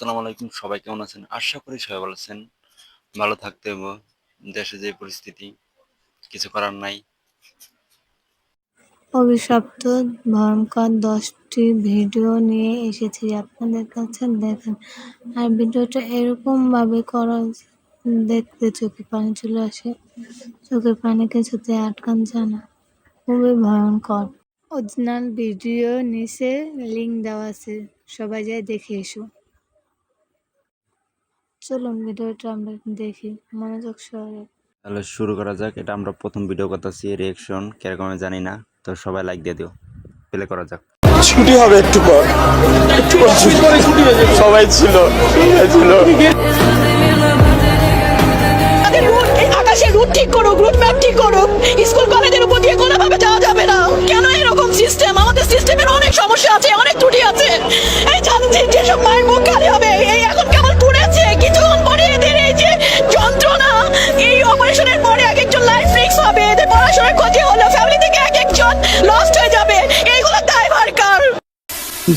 আসসালামু আলাইকুম, সবাই কেমন আছেন? আশা করি সবাই ভালো আছেন। ভালো থাকতে হবে দেশে যে পরিস্থিতি, কিছু করার নাই। অভিশপ্ত ভয়ঙ্কর দশটি ভিডিও নিয়ে এসেছি, আপনাদের কাছে দেখেন। আর ভিডিওটা এরকম ভাবে করা দেখতে চোখে পানি চলে আসে। চোখের পানি কিছুতে আটকান যায় না। খুবই ভয়ঙ্কর। অরিজিনাল ভিডিও নিচে লিঙ্ক দেওয়া আছে, সবাই যায় দেখে এসো। চলুন ভিডিওটা আমরা দেখি মনোযোগ সহকারে। তাহলে শুরু করা যাক এটা আমরা প্রথম ভিডিও করতেছি রিয়েকশন কীরকম আমি জানি না তো সবাই লাইক দিয়ে দিও প্লে করা যাক। ছুটি হবে একটু পর একটু পর ছুটি। সবাই ছিল সবাই ছিল। রুট এই রুট ঠিক করুক রুট ম্যাপ ঠিক করুক স্কুল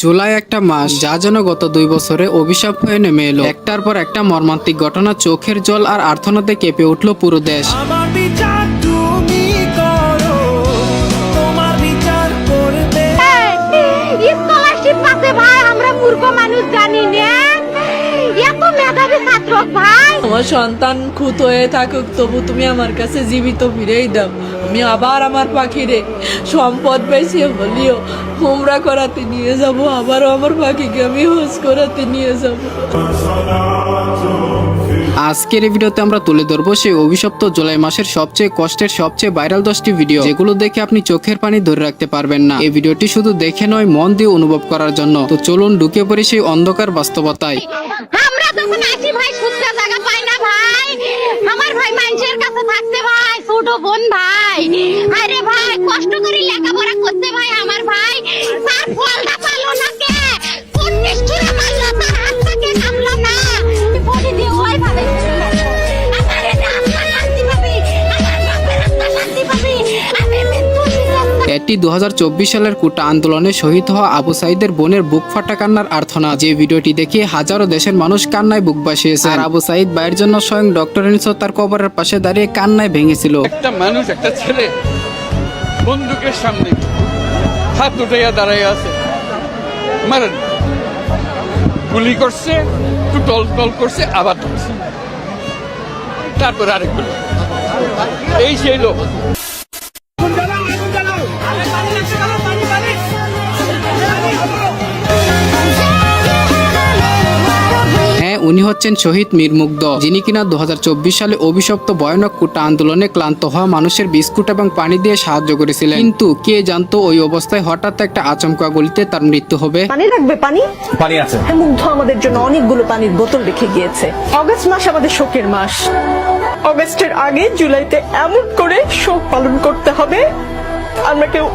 জুলাই একটা মাস যা যেন গত দুই বছরে অভিশাপ হয়ে নেমে এলো। একটার পর একটা মর্মান্তিক ঘটনা চোখের জল আর আর্থনাতে কেঁপে উঠল পুরো দেশ। আমার বিচার তুমি করো তোমার বিচার করবে। স্কলারশিপ পাতে ভাই আমরা মূর্খ মানুষ জানি না। এত মেধাবী ছাত্র ভাই। আমার সন্তান খুত হয়ে থাকুক তবু তুমি আমার কাছে জীবিত ফিরেই দাও। আমি আবার আমার পাখিরে সম্পদ পেয়েছি বলিও হোমরা করাতে নিয়ে যাব, আবারও আমার পাখিকে আমি হোস করাতে নিয়ে যাব। আজকের এই ভিডিওতে আমরা তুলে ধরবো সেই অভিশপ্ত জুলাই মাসের সবচেয়ে কষ্টের, সবচেয়ে ভাইরাল দশটি ভিডিও যেগুলো দেখে আপনি চোখের পানি ধরে রাখতে পারবেন না। এই ভিডিওটি শুধু দেখে নয়, মন দিয়ে অনুভব করার জন্য। তো চলুন ঢুকে পড়ি সেই অন্ধকার বাস্তবতায়। ছোট বোন ভাই। আরে ভাই, কষ্ট করে লেখাপড়া করতে ভাই আমার ভাই। এটি দু সালের কুটা আন্দোলনে শহীদ হওয়া আবু সাইদের বোনের বুক ফাটা কান্নার আর্থনা। যে ভিডিওটি দেখে হাজারো দেশের মানুষ কান্নায় বুক বাসিয়েছে আর আবু সাইদ ভাইয়ের জন্য স্বয়ং ডক্টর ইনসো তার কবরের পাশে দাঁড়িয়ে কান্নায় ভেঙেছিল। একটা মানুষ, একটা ছেলে বন্দুকের সামনে হাত উঠাইয়া দাঁড়াইয়া আছে। মারেন। গুলি করছে একটু টল টল করছে, আবার ধরছে। তারপর আরেক এই সেই লোক। উনি হচ্ছেন শহীদ মীর মুগ্ধ যিনি কিনা দুহাজার চব্বিশ সালে অভিশপ্ত ভয়ানক কুটা আন্দোলনে ক্লান্ত হওয়া মানুষের বিস্কুট এবং পানি দিয়ে সাহায্য করেছিলেন। কিন্তু কে জানতো ওই অবস্থায় হঠাৎ একটা আচমকা গলিতে তার মৃত্যু হবে? পানি লাগবে পানি? পানি আছে। মুগ্ধ আমাদের জন্য অনেকগুলো পানির বোতল রেখে গিয়েছে। অগস্ট মাস আমাদের শোকের মাস। অগস্টের আগে জুলাইতে এমন করে শোক পালন করতে হবে আমরা কেউ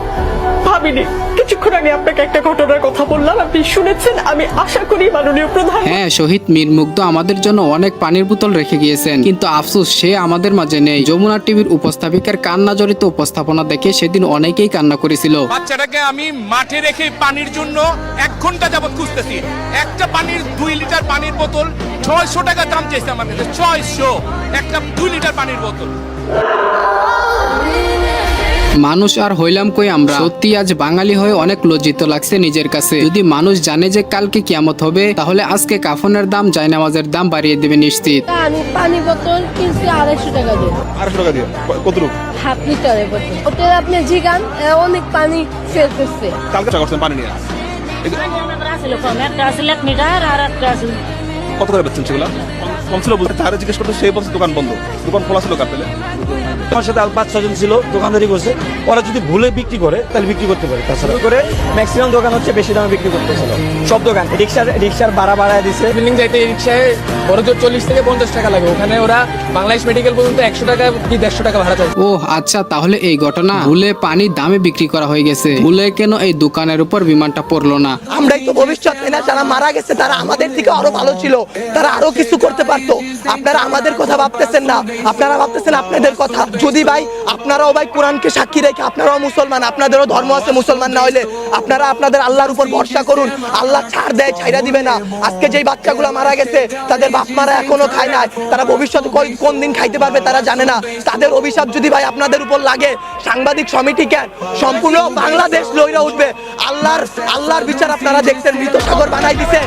ভাবিনি। কিছুক্ষণ আগে আপনাকে একটা ঘটনার কথা বললাম আপনি শুনেছেন? আমি আশা করি মাননীয় প্রধান হ্যাঁ শহীদ মীর মুগ্ধ আমাদের জন্য অনেক পানির বোতল রেখে গিয়েছেন। কিন্তু আফসোস সে আমাদের মাঝে নেই। যমুনা টিভির উপস্থাপিকার কান্না জড়িত উপস্থাপনা দেখে সেদিন অনেকেই কান্না করেছিল। বাচ্চাটাকে আমি মাঠে রেখে পানির জন্য এক ঘণ্টা যাবত খুঁজতেছি। একটা পানির দুই লিটার পানির বোতল ছয়শো টাকা দাম চাইছে আমার কাছে। ছয়শো। একটা দুই লিটার পানির বোতল। মানুষ আর হইলাম কই আমরা? সত্যি আজ বাঙালি হয়ে অনেক লজ্জিত লাগছে নিজের কাছে। যদি মানুষ জানে যে কালকে কিয়ামত হবে তাহলে আজকে কাফনের দাম জায়নামাজের দাম বাড়িয়ে দেবে নিশ্চিত। আমি পানি বোতল কিনছি আড়াইশো টাকা দিয়ে। আড়াইশো টাকা দিয়ে? কতটুকু? হাফ লিটারের বোতল। ওতে আপনি জিগান অনেক পানি সেল করছে। কালকে করছেন পানি নিয়ে? কত করে বেচছেন সেগুলো? কম ছিল বলতে তারা জিজ্ঞেস করতে সেই বলছে দোকান বন্ধ। দোকান খোলা ছিল কার পেলে? আমার সাথে আর পাঁচ ছজন ছিল দোকানদারি করছে। ওরা যদি ভুলে বিক্রি করে তাহলে বিক্রি করতে পারে। তাছাড়া করে ম্যাক্সিমাম দোকান হচ্ছে বেশি দামে বিক্রি করতেছিল। সব দোকান রিক্সার রিক্সার ভাড়া বাড়ায় দিছে। বিল্ডিং যাইতে এই রিক্সায় বড় জোর চল্লিশ থেকে পঞ্চাশ টাকা লাগে। ওখানে ওরা বাংলাদেশ মেডিকেল পর্যন্ত একশো টাকা কি দেড়শো টাকা ভাড়া চাই ও আচ্ছা তাহলে এই ঘটনা ভুলে পানি দামে বিক্রি করা হয়ে গেছে। ভুলে কেন এই দোকানের উপর বিমানটা পড়ল না? আমরাই তো ভবিষ্যৎ না যারা মারা গেছে তারা আমাদের থেকে আরও ভালো ছিল। তারা আরও কিছু করতে পারতো। আপনারা আমাদের কথা ভাবতেছেন না। আপনারা ভাবতেছেন আপনাদের কথা। যদি ভাই, আপনারাও ভাই কোরআনকে সাক্ষী রেখে, আপনারাও মুসলমান, আপনাদেরও ধর্ম আছে মুসলমান না হইলে, আপনারা আপনাদের আল্লাহর উপর ভরসা করুন। আল্লাহ ছাড় দেয় ছাইরা দিবে না। আজকে যেই বাচ্চাগুলো মারা গেছে, তাদের বাপ মারা এখনও খায় না তারা ভবিষ্যতে কোন দিন খাইতে পারবে তারা জানে না। তাদের অভিশাপ যদি ভাই আপনাদের উপর লাগে, সাংবাদিক সমিতি কেন সম্পূর্ণ বাংলাদেশ লইরা উঠবে। আল্লাহর আল্লাহর বিচার আপনারা দেখছেন, মৃত সাগর বানাই দিছে।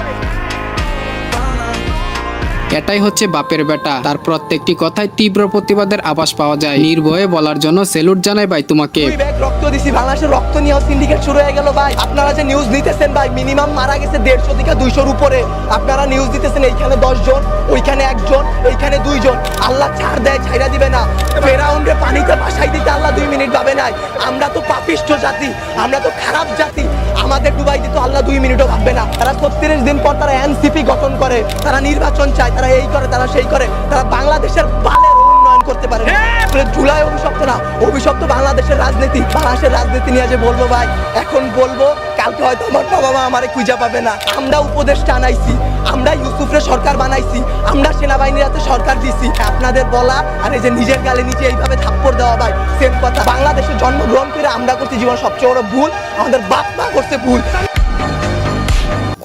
এটাই হচ্ছে বাপের বেটা। তার প্রত্যেকটি কথায় তীব্র প্রতিবাদের আভাস পাওয়া যায়। নির্ভয়ে বলার জন্য সেলুট জানাই ভাই তোমাকে। রক্ত দিছি, বাংলাদেশের রক্ত নিয়েও সিন্ডিকেট শুরু হয়ে গেল ভাই। আপনারা যে নিউজ নিতেছেন ভাই মিনিমাম মারা গেছে দেড়শো থেকে দুইশোর উপরে। আপনারা নিউজ দিতেছেন, এইখানে জন ওইখানে একজন ওইখানে দুইজন। আল্লাহ ছাড় দেয় ছাইরা দিবে না। ফেরাউন্ডে পানিতে বাসাই দিতে আল্লাহ দুই মিনিট পাবে নাই। আমরা তো পাপিষ্ঠ জাতি, আমরা তো খারাপ জাতি। দুই মিনিটও ভাববে না। তারা ছত্রিশ দিন পর তারা এনসিপি গঠন করে, তারা নির্বাচন চায়, তারা এই করে, তারা সেই করে। তারা বাংলাদেশের বালের উন্নয়ন করতে পারে জুলাই অভিশপ্ত না? অভিশপ্ত বাংলাদেশের রাজনীতি। বাংলাদেশের রাজনীতি নিয়ে যে বলব ভাই, এখন বলব, কালকে হয়তো আমার বাবা মা আমারে পাবে না। আমরা উপদেশটা আনাইছি আমরা ইউসুফরে সরকার বানাইছি, আমরা সেনাবাহিনীর হাতে সরকার দিছি। আপনাদের বলা আর এই যে নিজের গালে নিচে এইভাবে থাপ্পড় দেওয়া ভাই সেম কথা। বাংলাদেশে জন্মগ্রহণ করে আমরা করছি জীবন সবচেয়ে বড় ভুল, আমাদের বাপ মা করছে ভুল।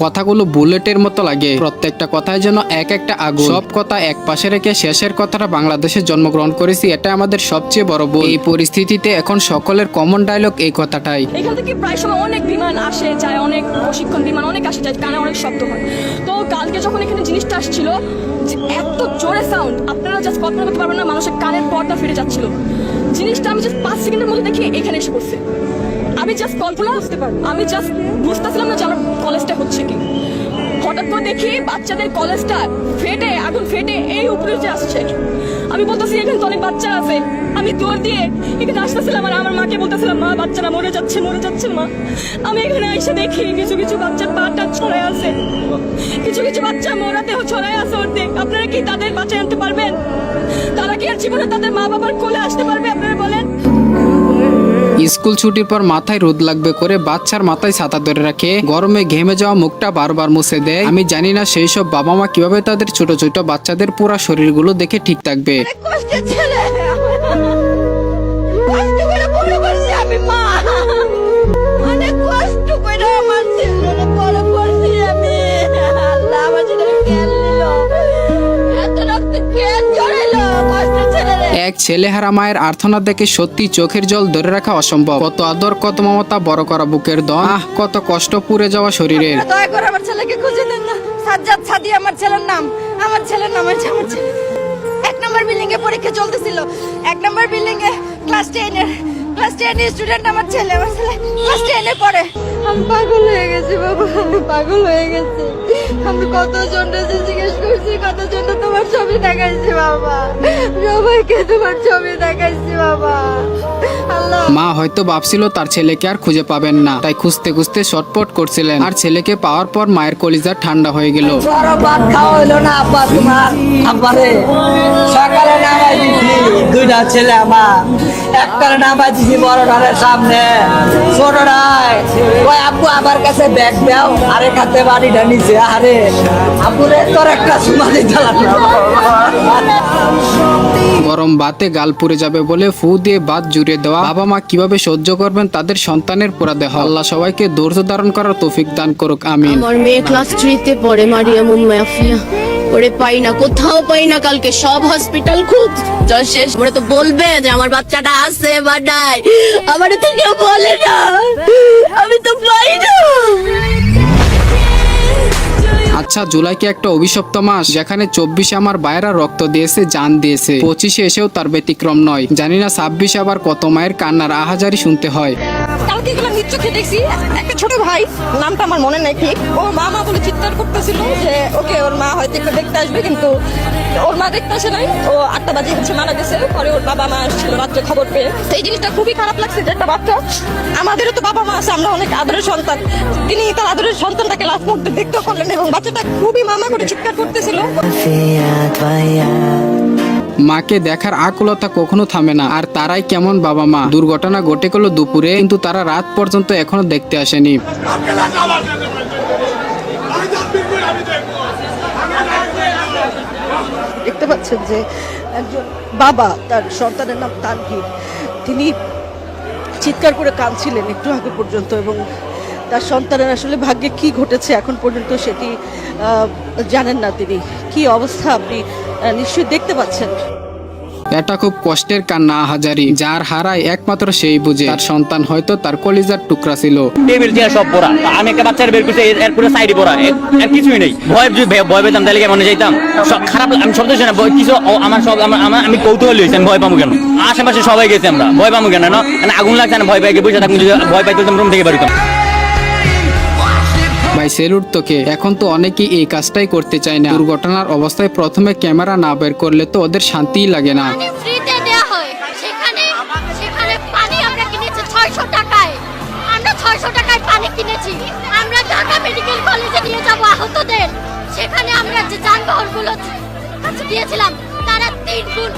কথাগুলো বুলেটের মতো লাগে। প্রত্যেকটা কথায় যেন এক একটা আগুন। সব কথা এক পাশে রেখে শেষের কথাটা বাংলাদেশে জন্মগ্রহণ করেছি, এটা আমাদের সবচেয়ে বড় ভুল। এই পরিস্থিতিতে এখন সকলের কমন ডায়লগ এই কথাটাই। এখান থেকে প্রায় সময় অনেক বিমান আসে, যায়, অনেক প্রশিক্ষণ বিমান অনেক আসে যায় কানে অনেক শব্দ হয়। তো কালকে যখন এখানে জিনিসটা আসছিল, যে এত জোরে সাউন্ড আপনারা জাস্ট কল্পনা করতে পারবেন না, মানুষের কানের পর্দা ফিরে যাচ্ছিল। জিনিসটা আমি জাস্ট পাঁচ সেকেন্ডের মধ্যে দেখি এখানে এসে পড়ছে। আমি জাস্ট কল্পনা বুঝতে পারব আমি জাস্ট বুঝতেছিলাম না যে আমার কলেজটা হচ্ছে কি। হঠাৎ করে দেখি বাচ্চাদের কলেজটা ফেটে, আগুন ফেটে এই উপরে যে আসছে। আমি বলতেছি, এখানে তো অনেক বাচ্চা আছে। আমি দৌড় দিয়ে এখানে আসতেছিলাম আর আমার মাকে বলতেছিলাম, মা বাচ্চারা মরে যাচ্ছে মরে যাচ্ছে, মা। আমি এখানে এসে দেখি কিছু কিছু বাচ্চার পাটা ছড়ায় আছে। কিছু কিছু বাচ্চা মরাতেও ছড়ায় আছে অর্ধেক। আপনারা কি তাদের বাঁচায় আনতে পারবেন? তারা কি আর জীবনে তাদের মা বাবার কোলে আসতে পারবে? আপনারা স্কুল ছুটির পর মাথায় রোদ লাগবে করে বাচ্চার মাথায় ছাতা ধরে রাখে। গরমে ঘেমে যাওয়া মুখটা বারবার মুছে দেয়। আমি জানি না সেই সব বাবা মা কীভাবে তাদের ছোট ছোট বাচ্চাদের পুরা শরীরগুলো দেখে ঠিক থাকবে। মা। অনেক কষ্ট করে এক ছেলেহারা মায়ের আর্থনা দেখে সত্যি চোখের জল ধরে রাখা অসম্ভব। কত আদর, কত মমতা, বড় করা বুকের দম আহ, কত কষ্ট পুড়ে যাওয়া শরীরের। আমার ছেলেকে খুঁজে দেন না। সাজ্জাদ সাদি আমার ছেলের নাম। আমার ছেলের নাম আছে আমার ছেলে। এক নম্বর বিল্ডিং এ পরীক্ষা চলতেছিল। এক নম্বর বিল্ডিং এ ক্লাস টেন এর ক্লাস টেন এর স্টুডেন্ট আমার ছেলে আমার ছেলে ক্লাস টেন এ পড়ে আমি পাগল হয়ে গেছি বাবা, আমি পাগল হয়ে গেছি। আমি কত জনকে জিজ্ঞেস করছি কত জন তোমার ছবি দেখাইছি বাবা। সবাইকে তোমার ছবি দেখাইছি বাবা। মা হয়তো ভাবছিল তার ছেলেকে আর খুঁজে পাবেন না তাই খুঁজতে খুঁজতে শটপট করছিলেন। আর ছেলেকে পাওয়ার পর মায়ের কলিজা ঠান্ডা হয়ে গেল। না আব্বা তোমার আব্বারে। সকালে নামাই দুইটা ছেলে আমার। একটারে দিছি বড়টারে সামনে। ছোটটায় ওই আব্বু আমার কাছে ব্যাগ দাও আরে খাতে বাড়িটা নিচে আরে। আব্বুরে তোর একটা সুমা দিতে গরম বাতে গাল পুড়ে যাবে বলে ফু দিয়ে ভাত জুড়ে দেওয়া। বাবা মা কীভাবে সহ্য করবেন তাদের সন্তানের পোড়া দেহ। আল্লাহ সবাইকে ধৈর্য ধারণ করার তৌফিক দান করুক আমিন। আমার মেয়ে ক্লাস থ্রিতে পড়ে মারিয়াম মাফিয়া ওরে পাই না, কোথাও পাই না, কালকে সব হসপিটাল খুঁজ শেষ। করে তো বলবে যে আমার বাচ্চাটা আছে বা নাই আমার তো কেউ বলে না। আমি তো পাই না। আচ্ছা জুলাই কি একটা অভিশপ্ত মাস? যেখানে চব্বিশে আমার বাইরা রক্ত দিয়েছে, জান দিয়েছে। পঁচিশে এসেও তার ব্যতিক্রম নয়। জানি না ছাব্বিশে আবার কত মায়ের কান্নার আহাজারি শুনতে হয়। কালকে এগুলো নিচ্ছ খেয়ে দেখছি। একটা ছোট ভাই, নামটা আমার মনে নাই ঠিক। ও মা মা বলে চিৎকার করতেছিল যে, ওকে, ওর মা হয়তো একটু দেখতে আসবে, কিন্তু ওর মা দেখতে আসে নাই। ও আটটা বাজে হচ্ছে, মারা গেছে। পরে ওর বাবা মা আসছিল রাত্রে খবর পেয়ে। তো এই জিনিসটা খুবই খারাপ লাগছে, যে একটা বাচ্চা, আমাদেরও তো বাবা মা আছে, আমরা অনেক আদরের সন্তান। তিনি তার আদরের সন্তানটাকে লাস্ট মুহূর্তে দেখতেও করলেন এবং বাচ্চাটা খুবই মামা করে চিৎকার করতেছিল। মাকে দেখার আকুলতা কখনো থামে না। আর তারাই কেমন বাবা মা? দুর্ঘটনা ঘটে গেল দুপুরে, কিন্তু তারা রাত পর্যন্ত এখনও দেখতে আসেনি। দেখতে পাচ্ছেন যে একজন বাবা, তার সন্তানের নাম তানভীর। তিনি চিৎকার করে কাঁদছিলেন একটু আগে পর্যন্ত এবং তার সন্তানের আসলে ভাগ্যে কি ঘটেছে এখন পর্যন্ত সেটি জানেন না তিনি। কি অবস্থা আপনি নিশ্চয়ই দেখতে পাচ্ছেন। এটা খুব কষ্টের কান্না হাজারি। যার হারায় একমাত্র সেই বুঝে। তার সন্তান হয়তো তার কলিজার টুকরা ছিল। টেবিল চেয়ার সব পড়া আমি একটা বাচ্চার বের করছি এর- পুরো সাইডে পড়া এর কিছুই নেই। ভয় যদি ভয়- পেতাম তাহলে কেমন যাইতাম? সব খারাপ আমি শব্দ শুনে ভয় কিছু ও, আমার সব আমার আমি কৌতূহল হয়েছি আমি ভয় পাবো কেন? আশেপাশে সবাই গেছে আমরা। ভয় পাবো কেন? না আগুন লাগছে না ভয় পাই বসে থাকুন ভয় পাইতে রুম থেকে বাড়িতাম ভাই, সেলুট তোকে। এখন তো অনেকেই এই কাজটাই করতে চায় না। দুর্ঘটনার অবস্থায় প্রথমে ক্যামেরা না বের করলে তো ওদের শান্তিই লাগে না। কিনেছি আমরা সেখানে আমরা যে যানবাহনগুলো দিয়েছিলাম, তারা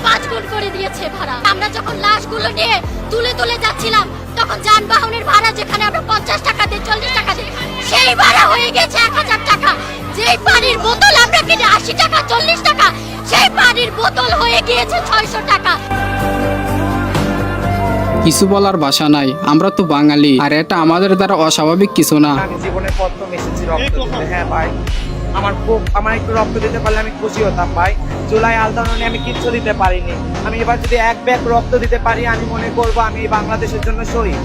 পাঁচ করে দিয়েছে আমরা যখন লাশগুলো নিয়ে তুলে তুলে যাচ্ছিলাম, তখন যানবাহনের ভাড়া যেখানে আমরা পঞ্চাশ টাকা দিয়ে চল্লিশ টাকা হয়ে গেছে এক হাজার টাকা। যেই পানির বোতল আমরা কিনে আশি টাকা চল্লিশ টাকা সেই পানির বোতল হয়ে গিয়েছে ছয়শো টাকা। কিছু বলার ভাষা নাই আমরা তো বাঙালি আর এটা আমাদের দ্বারা অস্বাভাবিক কিছু না। আমি জীবনে প্রথম এসেছি রক্ত দিতে। হ্যাঁ ভাই আমার খুব আমার একটু রক্ত দিতে পারলে আমি খুশি হতাম ভাই। জুলাই আন্দোলনে আমি কিচ্ছু দিতে পারিনি। আমি এবার যদি এক ব্যাগ রক্ত দিতে পারি আমি মনে করব আমি বাংলাদেশের জন্য শহীদ।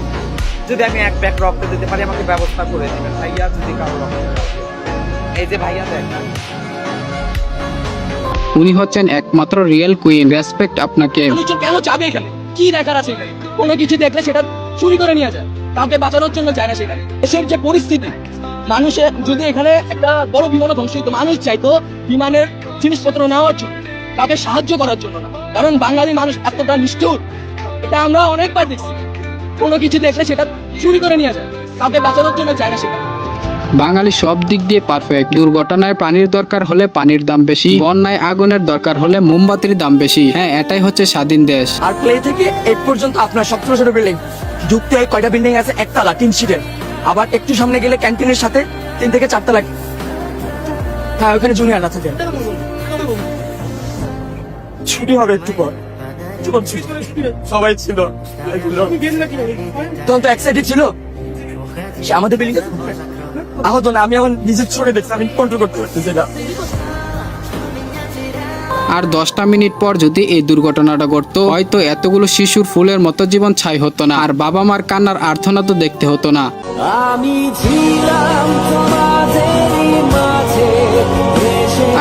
যদি আমি এক ব্যাগ রক্ত দিতে পারি আমাকে ব্যবস্থা করে দিবেন। ভাইয়া যদি কারও রক্ত এই যে ভাইয়া দেখ। উনি হচ্ছেন একমাত্র রিয়েল কুইন রেসপেক্ট আপনাকে। কেন যাবে এখানে? কি দেখার আছে কোনো কিছু দেখলে সেটা চুরি করে নিয়ে যায়। কাউকে বাঁচানোর জন্য যায় না সেখানে দেশের যে পরিস্থিতি মানুষের যদি এখানে একটা বড় বিমান ধ্বংস হতো মানুষ চাইতো বিমানের জিনিসপত্র নেওয়ার জন্য তাকে সাহায্য করার জন্য না। কারণ বাঙালি মানুষ এতটা নিষ্ঠুর। এটা আমরা অনেকবার দেখছি। কোনো কিছু দেখলে সেটা চুরি করে নিয়ে যায়। কাউকে বাঁচানোর জন্য যায় না সেখানে বাঙালি সব দিক দিয়ে পারফেক্ট দুর্ঘটনায় পানির দরকার হলে পানির দাম বেশি বন্যায় আগুনের দরকার হলে মোমবাতির দাম বেশি। হ্যাঁ এটাই হচ্ছে স্বাধীন দেশ। আর প্লে থেকে এইট পর্যন্ত আপনার সতেরো ছোট বিল্ডিং যুক্ত হয়ে কয়টা বিল্ডিং আছে? একতলা তিন সিটের আবার একটু সামনে গেলে ক্যান্টিনের সাথে তিন থেকে চারতলা হ্যাঁ ওখানে জুনিয়ররা থাকে ছুটি হবে একটু পর। সবাই ছিল। তখন তো এক্সাইটেড ছিল। সে আমাদের বিল্ডিং আহত না আমি এখন নিজের চোখে দেখছি আমি কন্ট্রোল করতে পারতেছি না আর দশটা মিনিট পর যদি এই দুর্ঘটনাটা ঘটতো হয়তো এতগুলো শিশুর ফুলের মতো জীবন ছাই হতো না আর বাবা মার কান্নার আর্থনা তো দেখতে হতো না। আমি ছিলাম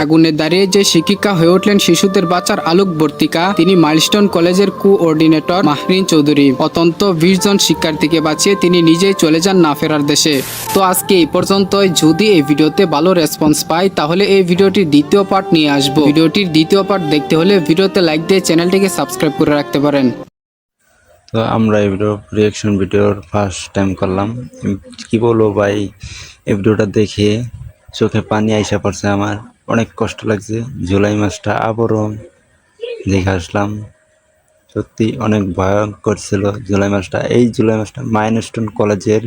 আগুনে দাঁড়িয়ে যে শিক্ষিকা হয়ে উঠলেন শিশুদের বাঁচার আলোকবর্তিকা তিনি মাইলস্টোন কলেজের কোঅর্ডিনেটর মাহরিন চৌধুরী। অত্যন্ত বিশ জন শিক্ষার্থীকে বাঁচিয়ে তিনি নিজেই চলে যান না ফেরার দেশে। তো আজকে এই পর্যন্তই। যদি এই ভিডিওতে ভালো রেসপন্স পাই, তাহলে এই ভিডিওটির দ্বিতীয় পার্ট নিয়ে আসব। ভিডিওটির দ্বিতীয় পার্ট দেখতে হলে ভিডিওতে লাইক দিয়ে চ্যানেলটিকে সাবস্ক্রাইব করে রাখতে পারেন। তো আমরা এই ভিডিও রিয়াকশন ভিডিওর ফার্স্ট টাইম করলাম। কি বলব ভাই? এই ভিডিওটা দেখে চোখে পানি আইসা পড়ছে আমার। অনেক কষ্ট লাগছে। জুলাই মাসটা আবারও দেখে আসলাম। সত্যি অনেক ভয়ঙ্কর ছিল জুলাই মাসটা। এই জুলাই মাসটা মাইনস্টোন কলেজের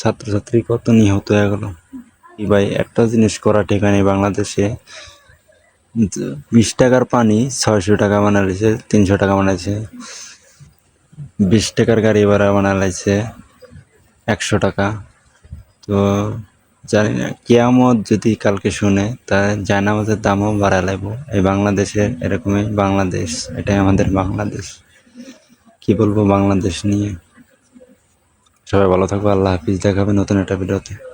ছাত্রছাত্রী কত নিহত হয়ে গেল। ভাই, একটা জিনিস করা ঠিক নেই বাংলাদেশে। বিশ টাকার পানি ছয়শো টাকা বানাইছে, তিনশো টাকা বানাইছে। বিশ টাকার গাড়ি ভাড়া বানাইছে, একশো টাকা। তো জানি না, কেয়ামত যদি কালকে শুনে, তা জায়নামাজের দামও বাড়া লাগব এই বাংলাদেশের এরকমই বাংলাদেশ, এটাই আমাদের বাংলাদেশ। কি বলব বাংলাদেশ নিয়ে? সবাই ভালো থাকব আল্লাহ হাফিজ দেখাবে নতুন একটা ভিডিওতে।